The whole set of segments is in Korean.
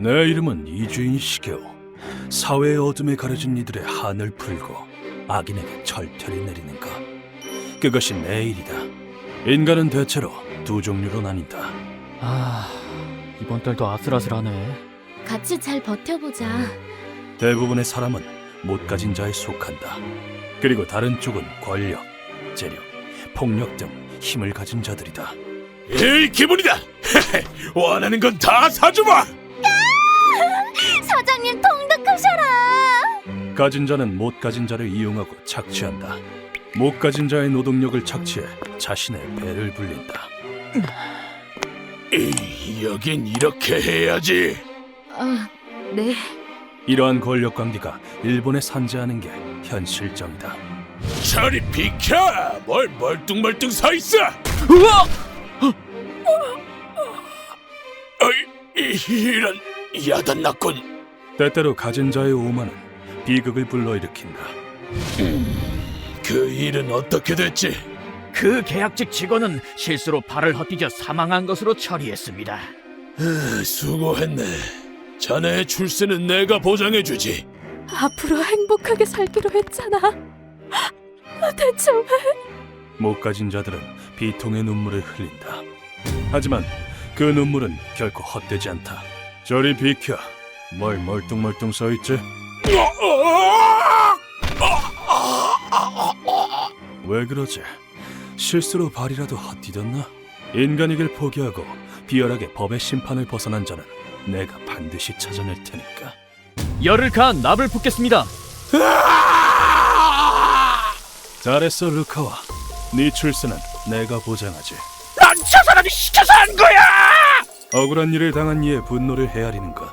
내 이름은 이주인 시게오. 사회의 어둠에 가려진 이들의 한을 풀고 악인에게 절퇴를 내리는 것. 그것이 내 일이다. 인간은 대체로 두 종류로 나뉜다. 아, 이번 달도 아슬아슬하네. 같이 잘 버텨보자. 대부분의 사람은 못 가진 자에 속한다. 그리고 다른 쪽은 권력, 재력, 폭력 등 힘을 가진 자들이다. 이 기분이다. 원하는 건 다 사주마. 사장님 통닭하셔라. 가진 자는 못 가진 자를 이용하고 착취한다. 못 가진 자의 노동력을 착취해 자신의 배를 불린다. 이, 여긴 이렇게 해야지. 아, 네. 이러한 권력 관계가 일본에 산재하는 게 현실정이다. 저리 비켜. 뭘 멀뚱멀뚱 서 있어. 우와! 어이, 이런 야단났군. 때때로 가진 자의 오만은 비극을 불러일으킨다. 그 일은 어떻게 됐지? 그 계약직 직원은 실수로 발을 헛디뎌 사망한 것으로 처리했습니다. 아, 수고했네. 자네의 출세는 내가 보장해주지. 앞으로 행복하게 살기로 했잖아. 대체 왜? 못 가진 자들은 비통의 눈물을 흘린다. 하지만 그 눈물은 결코 헛되지 않다. 저리 비켜. 뭘 멀뚱멀뚱 서 있지? 왜 그러지? 실수로 발이라도 헛디뎠나? 인간이길 포기하고 비열하게 법의 심판을 벗어난 자는 내가 반드시 찾아낼 테니까. 열을 가한 납을 붓겠습니다. 잘했어, 루카와. 네 출세는 내가 보장하지. 난 저 사람이 시켜서 한 거야. 억울한 일을 당한 이의 분노를 헤아리는 것.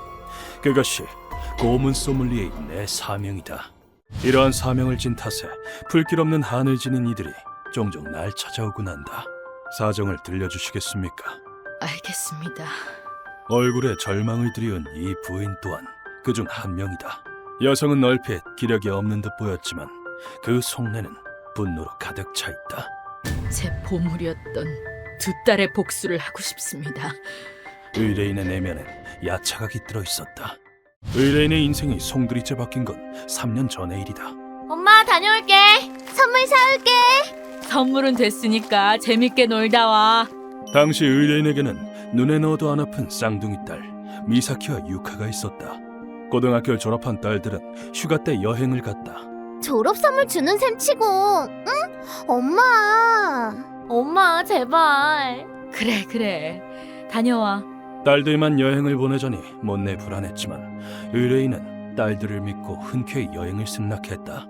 그것이 고문 소믈리에의 내 사명이다. 이러한 사명을 진 탓에 불길 없는 한을 지닌 이들이 종종 날 찾아오곤 한다. 사정을 들려주시겠습니까? 알겠습니다. 얼굴에 절망을 드리운 이 부인 또한 그중 한 명이다. 여성은 얼핏 기력이 없는 듯 보였지만 그 속내는 분노로 가득 차 있다. 제 보물이었던 두 딸의 복수를 하고 싶습니다. 의뢰인의 내면엔 야차가 깃들어 있었다. 의뢰인의 인생이 송두리째 바뀐 건 3년 전의 일이다. 엄마 다녀올게. 선물 사올게. 선물은 됐으니까 재밌게 놀다 와. 당시 의뢰인에게는 눈에 넣어도 안 아픈 쌍둥이 딸 미사키와 유카가 있었다. 고등학교를 졸업한 딸들은 휴가 때 여행을 갔다. 졸업 선물 주는 셈 치고, 응? 엄마. 엄마 제발. 그래 그래. 다녀와. 딸들만 여행을 보내자니 못내 불안했지만 의뢰인은 딸들을 믿고 흔쾌히 여행을 승낙했다.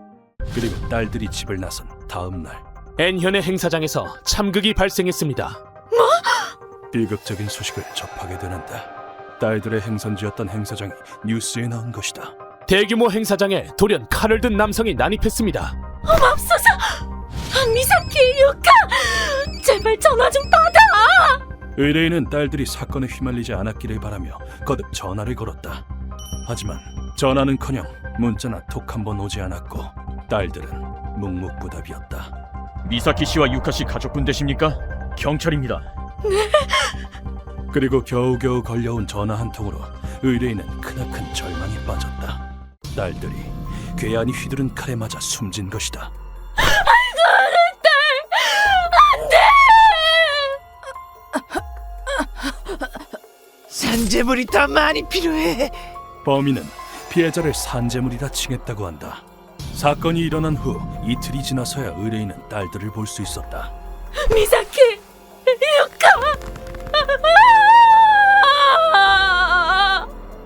그리고 딸들이 집을 나선 다음 날 N현의 행사장에서 참극이 발생했습니다. 비극적인 소식을 접하게 되는데 딸들의 행선지였던 행사장이 뉴스에 나온 것이다. 대규모 행사장에 돌연 칼을 든 남성이 난입했습니다. 맙소사. 미사키 유카. 제발 전화 좀 받아. 의뢰인은 딸들이 사건에 휘말리지 않았기를 바라며 거듭 전화를 걸었다. 하지만 전화는커녕 문자나 톡 한 번 오지 않았고 딸들은 묵묵부답이었다. 미사키 씨와 유카 씨 가족분 되십니까? 경찰입니다. 그리고 겨우겨우 걸려온 전화 한 통으로 의뢰인은 크나큰 절망에 빠졌다. 딸들이 괴한이 휘두른 칼에 맞아 숨진 것이다. 산재물이 더 많이 필요해. 범인은 피해자를 산재물이라 칭했다고 한다. 사건이 일어난 후 이틀이 지나서야 의뢰인은 딸들을 볼 수 있었다. 미사키 유카.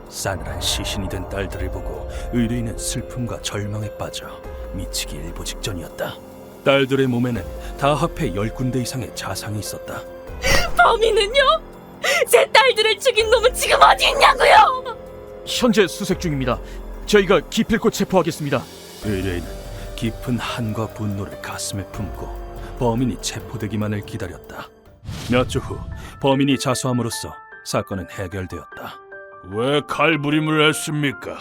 싸늘한 시신이 된 딸들을 보고 의뢰인은 슬픔과 절망에 빠져 미치기 일보 직전이었다. 딸들의 몸에는 다 합해 열 군데 이상의 자상이 있었다. 범인은요? 제 딸들을 죽인 놈은 지금 어디 있냐고요? 현재 수색 중입니다. 저희가 기필코 체포하겠습니다. 의뢰인은 깊은 한과 분노를 가슴에 품고 범인이 체포되기만을 기다렸다. 몇 주 후 범인이 자수함으로써 사건은 해결되었다. 왜 칼부림을 했습니까?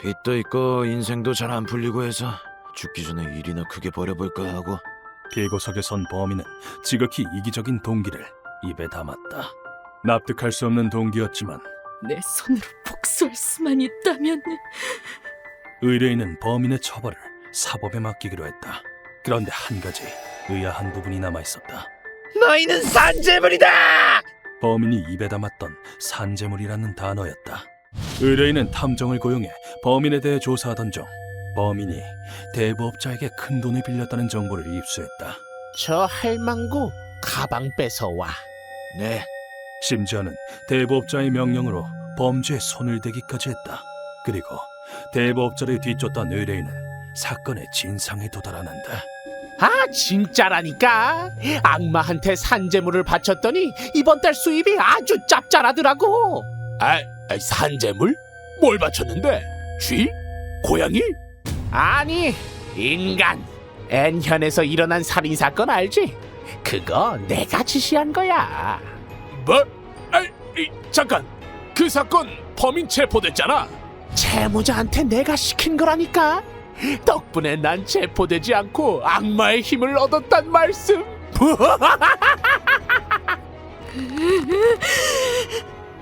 빚도 있고 인생도 잘 안 풀리고 해서 죽기 전에 일이나 크게 벌여볼까 하고 피고석에 선 범인은 지극히 이기적인 동기를 입에 담았다. 납득할 수 없는 동기였지만 내 손으로 복수할 수만 있다면 의뢰인은 범인의 처벌을 사법에 맡기기로 했다. 그런데 한 가지 의아한 부분이 남아 있었다. 너희는 산재물이다. 범인이 입에 담았던 산재물이라는 단어였다. 의뢰인은 탐정을 고용해 범인에 대해 조사하던 중 범인이 대부업자에게 큰 돈을 빌렸다는 정보를 입수했다. 저 할망구 가방 뺏어와. 네, 심지어는 대부업자의 명령으로 범죄에 손을 대기까지 했다. 그리고 대부업자를 뒤쫓던 의뢰인은 사건의 진상에 도달하는데 아 진짜라니까. 악마한테 산재물을 바쳤더니 이번 달 수입이 아주 짭짤하더라고. 아, 아, 산재물? 뭘 바쳤는데? 쥐? 고양이? 아니 인간. N현에서 일어난 살인 사건 알지? 그거 내가 지시한 거야. 뭐? 아, 이, 잠깐. 그 사건 범인 체포됐잖아. 채무자한테 내가 시킨 거라니까. 덕분에 난 체포되지 않고 악마의 힘을 얻었단 말씀.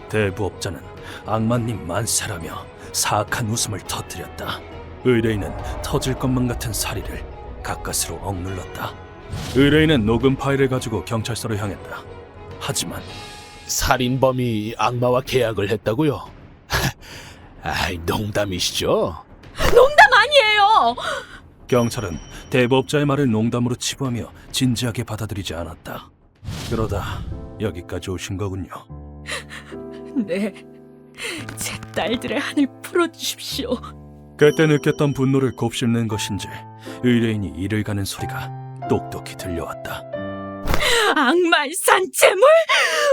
대부업자는 악마님 만세라며 사악한 웃음을 터뜨렸다. 의뢰인은 터질 것만 같은 사리를 가까스로 억눌렀다. 의뢰인은 녹음 파일을 가지고 경찰서로 향했다. 하지만 살인범이 악마와 계약을 했다고요? 아이, 농담이시죠? 농담 아니에요. 경찰은 대부업자의 말을 농담으로 치부하며 진지하게 받아들이지 않았다. 그러다 여기까지 오신 거군요. 네, 제 딸들의 한을 풀어주십시오. 그때 느꼈던 분노를 곱씹는 것인지 의뢰인이 이를 가는 소리가 똑똑히 들려왔다. 악마의 산채물?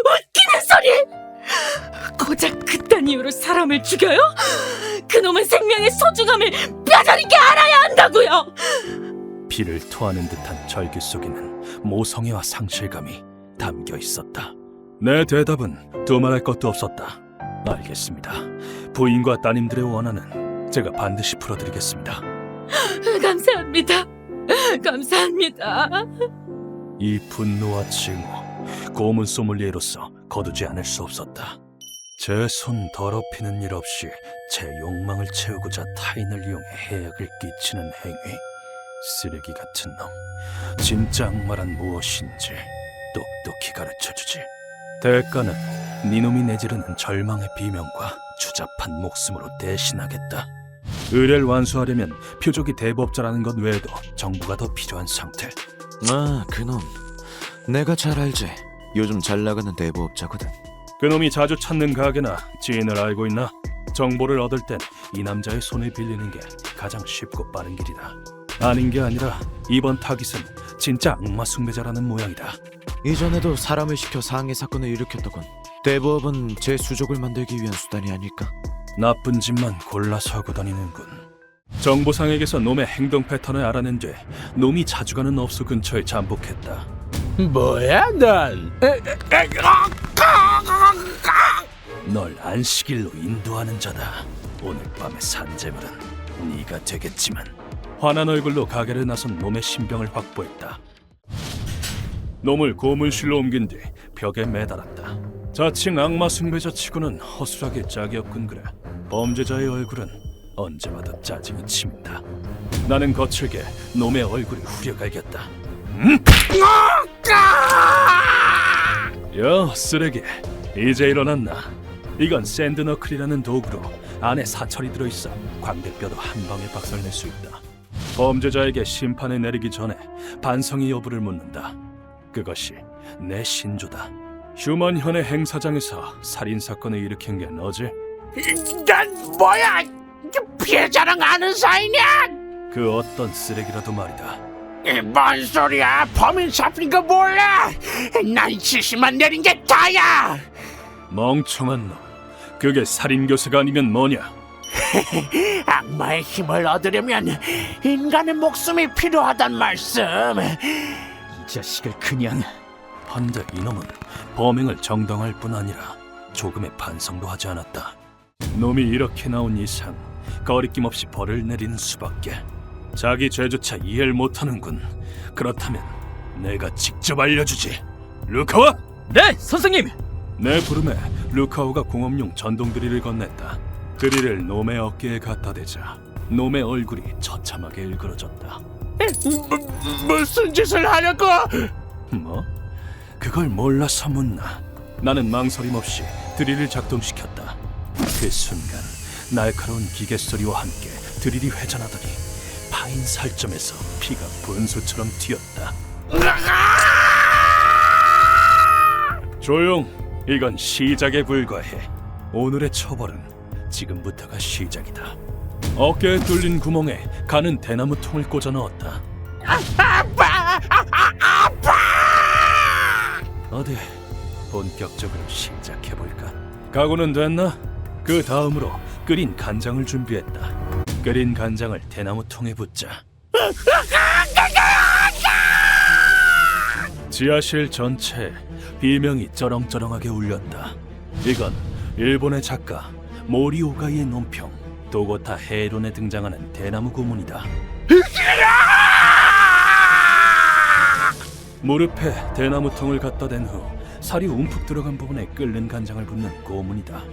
웃기는 소리! 고작 그딴 이유로 사람을 죽여요? 그놈은 생명의 소중함을 뼈저리게 알아야 한다고요! 피를 토하는 듯한 절규 속에는 모성애와 상실감이 담겨 있었다. 내 대답은 두말할 것도 없었다. 알겠습니다. 부인과 따님들의 원한은 제가 반드시 풀어드리겠습니다. 감사합니다. 감사합니다. 이 분노와 증오, 고문 소믈리에로서 거두지 않을 수 없었다. 제 손 더럽히는 일 없이 제 욕망을 채우고자 타인을 이용해 해악을 끼치는 행위. 쓰레기 같은 놈. 진짜 악마란 무엇인지 똑똑히 가르쳐주지. 대가는 니놈이 내지르는 절망의 비명과 추잡한 목숨으로 대신하겠다. 의뢰를 완수하려면 표적이 대법자라는 것 외에도 정보가 더 필요한 상태. 아 그놈. 내가 잘 알지. 요즘 잘 나가는 대부업자거든. 그놈이 자주 찾는 가게나 지인을 알고 있나? 정보를 얻을 땐 이 남자의 손을 빌리는 게 가장 쉽고 빠른 길이다. 아닌 게 아니라 이번 타깃은 진짜 악마 숭배자라는 모양이다. 이전에도 사람을 시켜 상해 사건을 일으켰더군. 대부업은 제 수족을 만들기 위한 수단이 아닐까? 나쁜 짓만 골라서 하고 다니는군. 정보상에게서 놈의 행동 패턴을 알아낸 뒤 놈이 자주 가는 업소 근처에 잠복했다. 뭐야 넌? 널 안식일로 인도하는 자다. 오늘 밤의 산재물은 네가 되겠지만 화난 얼굴로 가게를 나선 놈의 신병을 확보했다. 놈을 고문실로 옮긴 뒤 벽에 매달았다. 자칭 악마 숭배자 치고는 허술하게 짝이 없군 그래. 범죄자의 얼굴은 언제 봐도 짜증이 침다. 나는 거칠게 놈의 얼굴을 후려갈겼다. 음? 야 쓰레기 이제 일어났나? 이건 샌드너클이라는 도구로 안에 사철이 들어있어 광대뼈도 한 방에 박살낼 수 있다. 범죄자에게 심판을 내리기 전에 반성의 여부를 묻는다. 그것이 내 신조다. 휴먼현의 행사장에서 살인 사건을 일으킨 게 너지? 난 뭐야? 피해자랑 아는 사이냐? 그 어떤 쓰레기라도 말이다. 이, 뭔 소리야? 범인 잡힌 거 몰라? 난 지시만 내린 게 다야. 멍청한 놈. 그게 살인 교사가 아니면 뭐냐? 악마의 힘을 얻으려면 인간의 목숨이 필요하단 말씀. 이 자식을 그냥 한데 이놈은 범행을 정당할 뿐 아니라 조금의 반성도 하지 않았다. 놈이 이렇게 나온 이상 거리낌 없이 벌을 내리는 수밖에. 자기 죄조차 이해를 못하는군. 그렇다면 내가 직접 알려주지. 루카와 네 선생님 내 부름에 루카오가 공업용 전동 드릴을 건넸다. 드릴을 놈의 어깨에 갖다 대자 놈의 얼굴이 처참하게 일그러졌다. 무슨 짓을 하려고? 뭐? 그걸 몰라서 묻나? 나는 망설임 없이 드릴을 작동시켰다. 그 순간 날카로운 기계 소리와 함께 드릴이 회전하더니 파인 살점에서 피가 분수처럼 튀었다. 조용. 이건 시작에 불과해. 오늘의 처벌은 지금부터가 시작이다. 어깨에 뚫린 구멍에 가는 대나무 통을 꽂아 넣었다. 어디 본격적으로 시작해 볼까? 각오는 됐나? 그 다음으로 끓인 간장을 준비했다. 끓인 간장을 대나무 통에 붓자. 지하실 전체에 비명이 쩌렁쩌렁하게 울렸다. 이건 일본의 작가 모리 오가이의 논평 도고타 헤론에 등장하는 대나무 고문이다. 무릎에 대나무 통을 갖다 댄 후 살이 움푹 들어간 부분에 끓는 간장을 붓는 고문이다.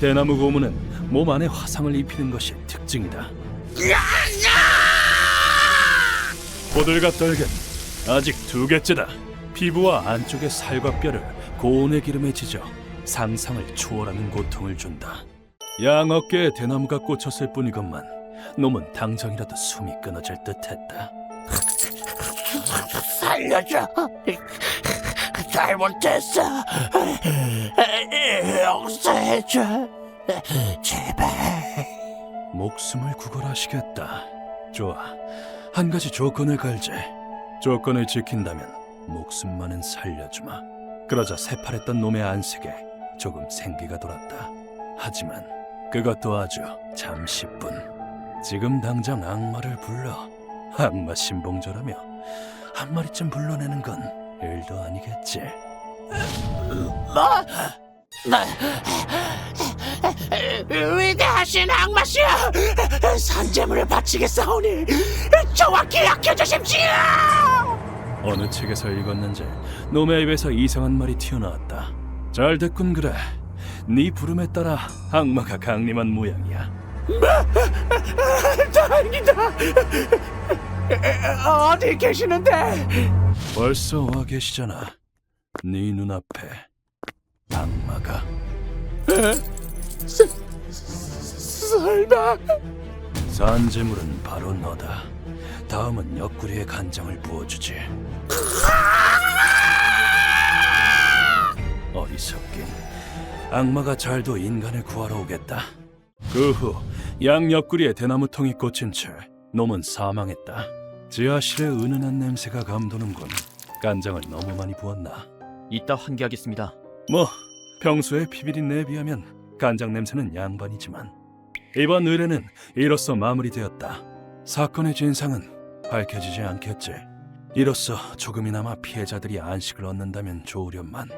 대나무 고문은 몸 안에 화상을 입히는 것이 특징이다. 호들갑 떨겐 아직 두 개째다. 피부와 안쪽의 살과 뼈를 고온의 기름에 지져 상상을 초월하는 고통을 준다. 양 어깨에 대나무가 꽂혔을 뿐이건만 놈은 당장이라도 숨이 끊어질 듯했다. 살려줘. 잘못했어. 용서해줘. 제발. 목숨을 구걸하시겠다. 좋아. 한 가지 조건을 걸지. 조건을 지킨다면 목숨만은 살려주마. 그러자 새파랬던 놈의 안색에 조금 생기가 돌았다. 하지만 그것도 아주 잠시뿐. 지금 당장 악마를 불러. 악마 신봉조라며 한 마리쯤 불러내는 건 일도 아니겠지. 위대하신 악마시여 산재물을 바치겠사오니 정확히 아껴주십시오 어느 책에서 읽었는지 놈의 입에서 이상한 말이 튀어나왔다. 잘 됐군 그래. 네 부름에 따라 악마가 강림한 모양이야. 다행이다 어디 계시는데 벌써 와 계시잖아. 네 눈앞에 악마가. 설마 산재물은 바로 너다. 다음은 옆구리에 간장을 부어주지. 어리석긴. 악마가 잘도 인간을 구하러 오겠다. 그 후 양 옆구리에 대나무통이 꽂힌 채 놈은 사망했다. 지하실의 은은한 냄새가 감도는군. 간장을 너무 많이 부었나? 이따 환기하겠습니다. 뭐 평소의 피비린내에 비하면 간장 냄새는 양반이지만 이번 의뢰는 이로써 마무리되었다. 사건의 진상은 밝혀지지 않겠지. 이로써 조금이나마 피해자들이 안식을 얻는다면 좋으련만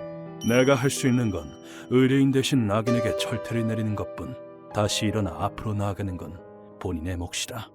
내가 할 수 있는 건 의뢰인 대신 낙인에게 철퇴를 내리는 것뿐. 다시 일어나 앞으로 나아가는 건 본인의 몫이다.